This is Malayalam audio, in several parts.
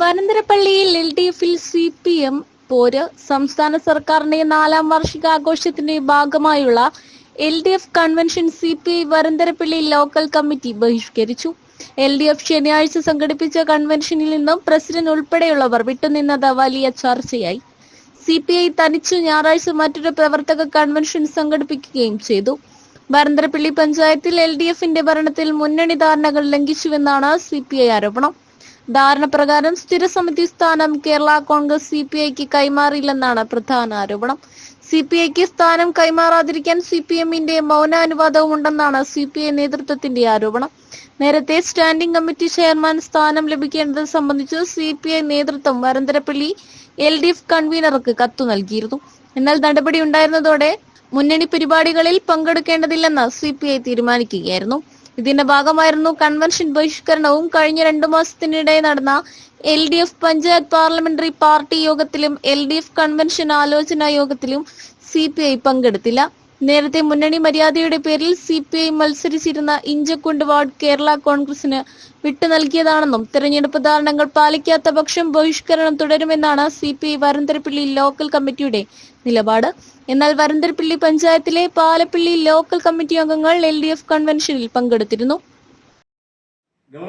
വനന്തരപ്പള്ളിയിൽ എൽ ഡി എഫിൽ സി പി എം പോര് സംസ്ഥാന സർക്കാരിന്റെ നാലാം വാർഷികാഘോഷത്തിന്റെ ഭാഗമായുള്ള L D F convention C P I Varantharappilly local committee ബഹിഷ്കരിച്ചു. L D F ശനിയാഴ്ച സംഘടിപ്പിച്ച കൺവെൻഷനിൽ നിന്നും പ്രസിഡന്റ് ഉൾപ്പെടെയുള്ളവർ വിട്ടുനിന്നത് വലിയ ചർച്ചയായി. സി പി ഐ തനിച്ചു ഞായറാഴ്ച മറ്റൊരു പ്രവർത്തക കൺവെൻഷൻ സംഘടിപ്പിക്കുകയും ചെയ്തു. വരന്തരപ്പള്ളി പഞ്ചായത്തിൽ എൽ ഡി എഫിന്റെ ഭരണത്തിൽ മുന്നണി ധാരണകൾ ലംഘിച്ചുവെന്നാണ് സി പി ഐ ആരോപണം. ധാരണ പ്രകാരം സ്ഥിരസമിതി സ്ഥാനം കേരള കോൺഗ്രസ് സി പി ഐക്ക് കൈമാറിയില്ലെന്നാണ് പ്രധാന ആരോപണം. സി പി ഐക്ക് സ്ഥാനം കൈമാറാതിരിക്കാൻ സി പി എമ്മിന്റെ മൗനാനുവാദവും ഉണ്ടെന്നാണ് സി പി ഐ നേതൃത്വത്തിന്റെ ആരോപണം. നേരത്തെ സ്റ്റാൻഡിംഗ് കമ്മിറ്റി ചെയർമാൻ സ്ഥാനം ലഭിക്കേണ്ടത് സംബന്ധിച്ച് സി പി ഐ നേതൃത്വം വരന്തരപ്പള്ളി എൽ ഡി എഫ് കൺവീനർക്ക് കത്തു നൽകിയിരുന്നു. എന്നാൽ നടപടി ഉണ്ടായിരുന്നതോടെ മുന്നണി പരിപാടികളിൽ പങ്കെടുക്കേണ്ടതില്ലെന്ന് സി പി ഐ തീരുമാനിക്കുകയായിരുന്നു. ഇതിന്റെ ഭാഗമായിരുന്നു കൺവെൻഷൻ ബഹിഷ്കരണവും. കഴിഞ്ഞ രണ്ടു മാസത്തിനിടെ നടന്ന L D F panchayat parliamentary party യോഗത്തിലും എൽ ഡി എഫ് കൺവെൻഷൻ ആലോചനാ യോഗത്തിലും സി പി ഐ പങ്കെടുത്തില്ല. നേരത്തെ മുന്നണി മര്യാദയുടെ പേരിൽ സി പി ഐ മത്സരിച്ചിരുന്ന ഇഞ്ചക്കുണ്ട് വാർഡ് കേരള കോൺഗ്രസിന് വിട്ടു നൽകിയതാണെന്നും തെരഞ്ഞെടുപ്പ് ധാരണകൾ പാലിക്കാത്ത പക്ഷം ബഹിഷ്കരണം തുടരുമെന്നാണ് C P I Varantharappilly local കമ്മിറ്റിയുടെ നിലപാട്. എന്നാൽ വരന്തരപ്പിള്ളി പഞ്ചായത്തിലെ പാലപ്പിള്ളി ലോക്കൽ കമ്മിറ്റി അംഗങ്ങൾ എൽ ഡി എഫ് കൺവെൻഷനിൽ പങ്കെടുത്തിരുന്നു. രണ്ടാം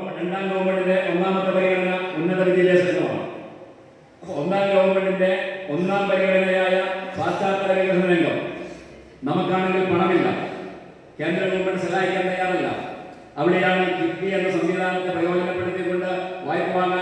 ഒന്നാം ഗവൺമെന്റിന്റെ ഒന്നാം പരിഗണനയായ കേന്ദ്ര ഗവൺമെന്റ് സഹായിക്കാൻ തയ്യാറല്ല. അവിടെയാണ് കിഫ്ബി എന്ന സംവിധാനത്തെ പ്രയോജനപ്പെടുത്തിക്കൊണ്ട് വായ്പ വാങ്ങാൻ